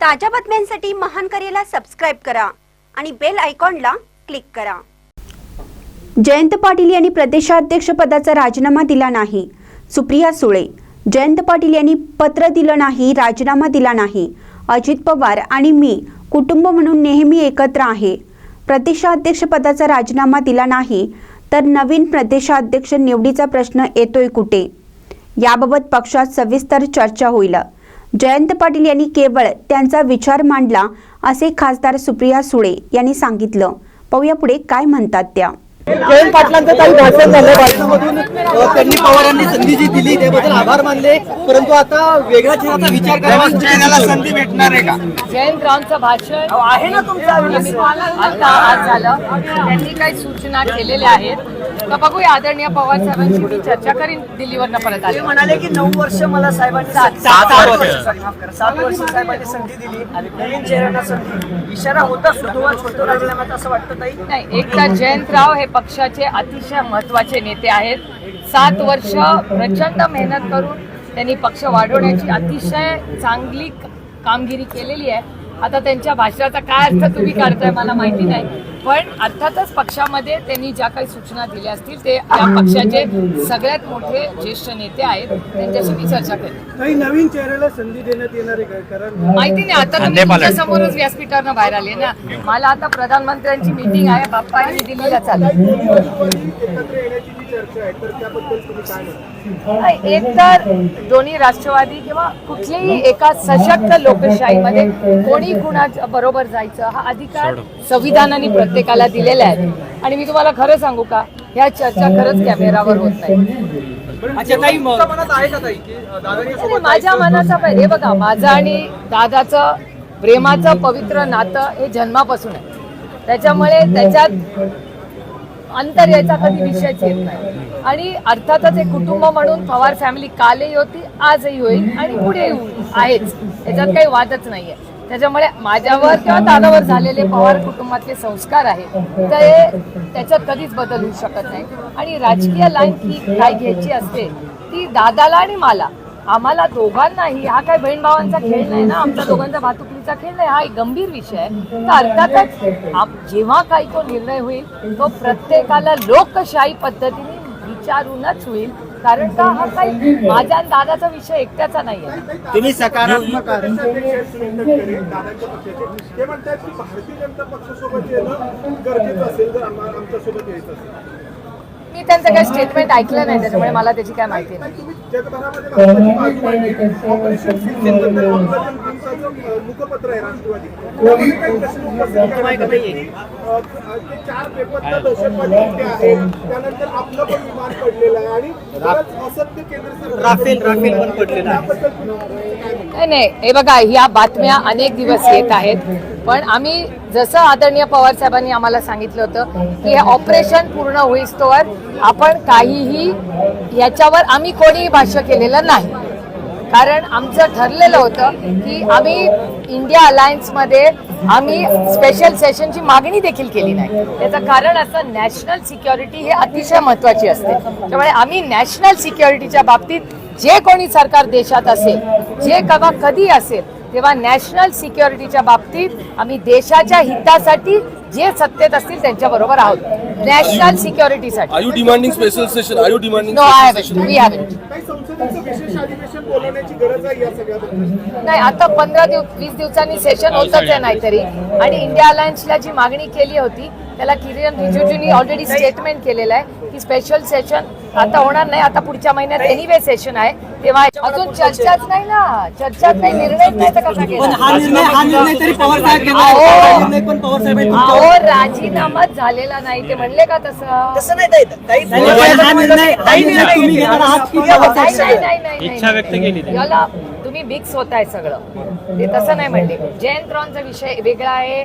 ताज्या बातम्यांसाठी महान करेला सबस्क्राईब करा आणि बेल आयकॉनला क्लिक करा. जयंत पाटील यांनी प्रदेशाध्यक्ष पदाचा राजीनामा दिला नाही. सुप्रिया सुळे जयंत पाटील यांनी पत्र दिलं नाही राजीनामा दिला नाही. अजित पवार आणि मी कुटुंब म्हणून नेहमी एकत्र आहे. प्रदेशाध्यक्ष पदाचा राजीनामा दिला नाही तर नवीन प्रदेशाध्यक्ष निवडीचा प्रश्न येतोय कुठे? याबाबत पक्षात सविस्तर चर्चा होईल. जयंत पाटील यांनी केवळ त्यांचा विचार मांडला असे खासदार सुप्रिया सुळे यांनी सांगितलं. पाहूया पुढे काय म्हणतात त्या. जयंत पाटलांचं काही भाषण झालं. भाषणामधून त्यांनी पवारांनी संधी जी दिली त्याबद्दल आभार मानले. परंतु आता वेगळ्या चेहऱ्याचा विचार करावा चेहऱ्याला संधी भेटणार आहे का? जयंत रावांचं भाषण. आहे ना तुमचा आज झालं. त्यांनी काही सूचना केलेल्या आहेत. तर बघूया आदरणीय पवार साहेबांशी मी चर्चा करीन दिल्लीवरनं परत ते आले म्हणाले की नऊ वर्ष मला साहेबांनी सात- सात सात वर्ष वर्ष. sorry, माफ करा. सात वर्ष साहेबांनी संधी दिली. नवीन चेहऱ्यांना संधी इशारा होता सुरुवात छोटो राजीनाम्यात असं वाटतं ताई? नाही एक तर जयंतराव हे पक्षाचे अतिशय महत्त्वाचे नेते आहेत. सात वर्ष प्रचंड मेहनत करून त्यांनी पक्ष वाढवण्याची अतिशय चांगली कामगिरी केलेली आहे. आता त्यांच्या भाषणाचा काय अर्थ तुम्ही काढताय मला माहिती नाही. पण अर्थातच पक्षामध्ये त्यांनी ज्या काही सूचना दिल्या असतील ते या पक्षाचे सगळ्यात मोठे ज्येष्ठ नेते आहेत. त्यांच्याशी मी चर्चा करेन. काही नवीन चेहऱ्याला संधी देण्यात येणार आहे का? कारण माहिती नाही आता तुमच्या समोरच व्यासपीठावरनं बाहेर आले ना. मला आता प्रधानमंत्र्यांची मीटिंग आहे बाप्पा आणि दिल्लीला चालू दोन्ही राष्ट्रवादी एकत्र येण्याची जी चर्चा आहे तर त्याबद्दल तुम्ही काय म्हणता एक तर दोन्ही राष्ट्रवादी किंवा कुठल्याही एका सशक्त लोकशाहीमध्ये कोणी कुणा बरोबर जायचं हा अधिकार संविधानाने प्रत्येकाला दिलेला आहे आणि मी तुम्हाला खरं सांगू का ह्या चर्चा खरंच कॅमेरावर होत नाही. माझ्या मनाचा हे बघा माझं आणि दादाचं प्रेमाचं पवित्र नातं हे जन्मापासून आहे. त्याच्यामुळे त्याच्यात अंतर यायचा कधी विषयच येत नाही. आणि अर्थातच एक कुटुंब म्हणून पवार फॅमिली कालही होती आजही होईल आणि पुढे आहेच. त्याच्यात काही वादच नाहीये. त्याच्यामुळे माझ्यावर किंवा दादावर झालेले पवार कुटुंबातले संस्कार आहेत ते त्याच्यात कधीच बदल होऊ शकत नाही. आणि राजकीय लाईन ही काय घ्यायची असते ती दादाला आणि मला. आम्हाला दोघांनाही हा काय बहीण भावांचा खेळ नाही ना आमच्या दोघांचा वाहतुकीचा खेळ नाही हा एक गंभीर विषय आहे. तर अर्थातच जेव्हा काही तो निर्णय होईल तो प्रत्येकाला लोकशाही पद्धतीने विचारूनच होईल. कारण का हा काही माझ्या आणि दादाचा विषय एकट्याचा नाही आहे तुम्ही सकारात्मक अध्यक्ष सुनील तटकरे दादांच्या पक्षाचे. ते म्हणतात की भारतीय जनता पक्षासोबत येणं गरजेचं असेल जर आम्हा- आमच्यासोबत यायचं असेल. मी त्यांचं काही स्टेटमेंट ऐकलं नाही त्याच्यामुळे मला त्याची काय माहिती नाही. तुम्ही जगभरामध्ये भाजपची बाजू मांडली. ऑपरेशन सिंधूबद्दल अब्दुल दिवसाचं अ, मुखपत्र आहे राष्ट्रवादी. त्यामध्ये काही प्रश्न उपस्थित करण्यात आले की, अ, ते चार बेपत्ता दहशतवादी आहेत. त्यानंतर आपलं पण विमान पडलेलं आहे आणि असत्य केंद्र सरकार राफेल राफेल पण पडलेलं आहे. नाही. हे बघा ह्या बातम्या अनेक दिवस येत आहेत. पण आम्ही जसं आदरणीय पवार साहेबांनी आम्हाला सांगितलं होतं की हे ऑपरेशन पूर्ण होईस्तोवर आपण काहीही याच्यावर आम्ही कोणीही भाष्य केलेलं नाही. कारण आमचं ठरलेलं होतं की आम्ही इंडिया अलायन्समध्ये आम्ही स्पेशल सेशनची मागणी देखील केली नाही. त्याचं कारण असं नॅशनल सिक्युरिटी हे अतिशय महत्वाची असते. त्यामुळे आम्ही नॅशनल सिक्युरिटीच्या बाबतीत जे कोणी सरकार देशात असेल जे कवा कधी असेल तेव्हा नॅशनल सिक्युरिटीच्या बाबतीत आम्ही देशाच्या हितासाठी जे सत्तेत असतील त्यांच्या बरोबर आहोत. नॅशनल सिक्युरिटीसाठी demanding no I special have session? We have काही संसदेचं विशेष अधिवेशन बोलवण्याची गरज आहे या सगळ्याबद्दल नाही आता पंधरा दिवस वीस दिवसांनी सेशन होतच आहे नाहीतरी. आणि इंडिया अलायन्सला जी मागणी केली होती त्याला किरण रिजिजूंनी ऑलरेडी स्टेटमेंट केलेलं आहे की स्पेशल सेशन आता होणार नाही. आता पुढच्या महिन्यात एनिवे सेशन आहे. तेव्हा अजून चर्चाच नाही ना. चर्चाच नाही. निर्णय नाही तर कसा? हा हा. हा राजीनामाच झालेला नाही. ते म्हणले का तसं? तसं नाही ताई. ताई निर्णय निर्णय तुम्ही घेणार आहात की पवार नाही साहेब नाही नाही नाही इच्छा व्यक्त केली याला तुम्ही मिक्स होताय सगळं. ते तसं नाही म्हणले. जयंतरावांचा विषय वेगळा आहे.